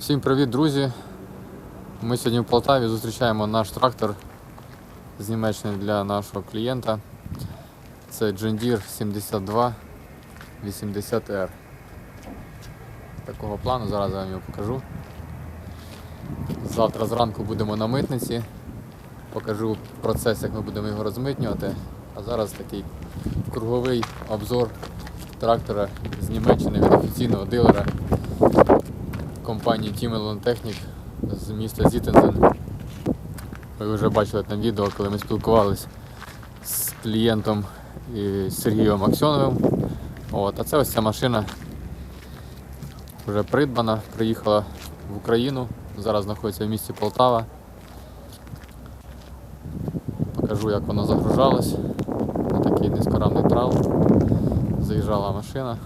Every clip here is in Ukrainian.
Всім привіт, друзі! Ми сьогодні в Полтаві зустрічаємо наш трактор з Німеччини для нашого клієнта. Це John Deere 72 80R. Такого плану, зараз я вам його покажу. Завтра зранку будемо на митниці. Покажу процес, як ми будемо його розмитнювати. А зараз такий круговий обзор трактора з Німеччини від офіційного дилера компанії Timmerland Technic з міста Зітензен. Ви вже бачили там відео, коли ми спілкувалися з клієнтом Сергієм Аксьоновим. От, а це ось ця машина вже придбана, приїхала в Україну, зараз знаходиться в місті Полтава. Покажу, як воно загружалось. Такий низькорамний трал. Заїжджала машина.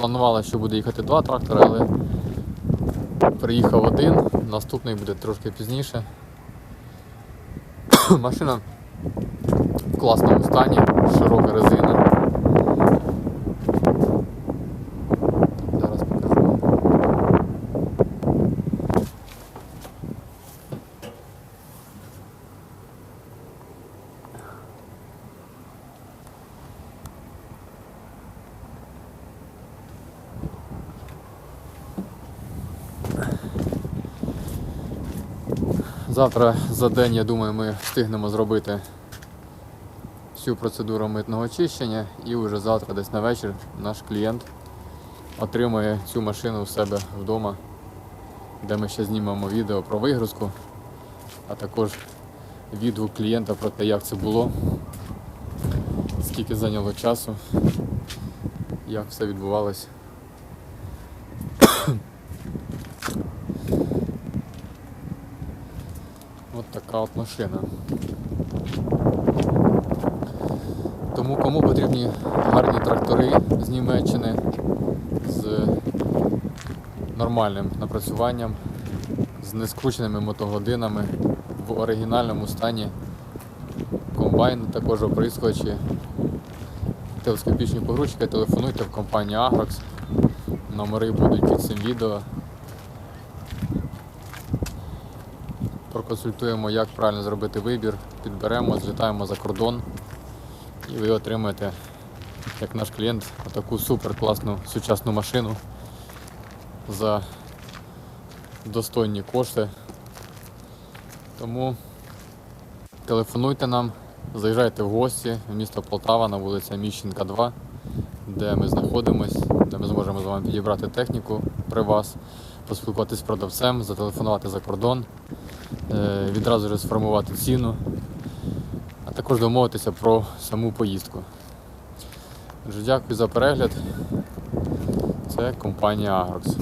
Планувала, що буде їхати два трактори, але Приїхав один, наступний буде трошки пізніше. Машина в класному стані, широка резина. Зараз покажу. Завтра за день, я думаю, ми встигнемо зробити всю процедуру митного очищення і вже завтра, десь на вечір, наш клієнт отримає цю машину у себе вдома, де ми ще знімемо відео про вигрузку, а також відгук клієнта про те, як це було, скільки зайняло часу, як все відбувалося. От така от машина. Тому кому потрібні гарні трактори з Німеччини з нормальним напрацюванням, з нескрученими мотогодинами в оригінальному стані, комбайн, також оприскувачі, телескопічні погрузчики, телефонуйте в компанію Agrox. Номери будуть під цим відео. Проконсультуємо, як правильно зробити вибір, підберемо, злітаємо за кордон і ви отримаєте, як наш клієнт, таку супер класну сучасну машину за достойні кошти. Тому телефонуйте нам, заїжджайте в гості в місто Полтава на вулиця Міщенка 2, де ми знаходимося, де ми зможемо з вами підібрати техніку при вас, поспілкуватися з продавцем, зателефонувати за кордон відразу ж сформувати ціну, а також домовитися про саму поїздку. Дуже дякую за перегляд. Це компанія Agrox.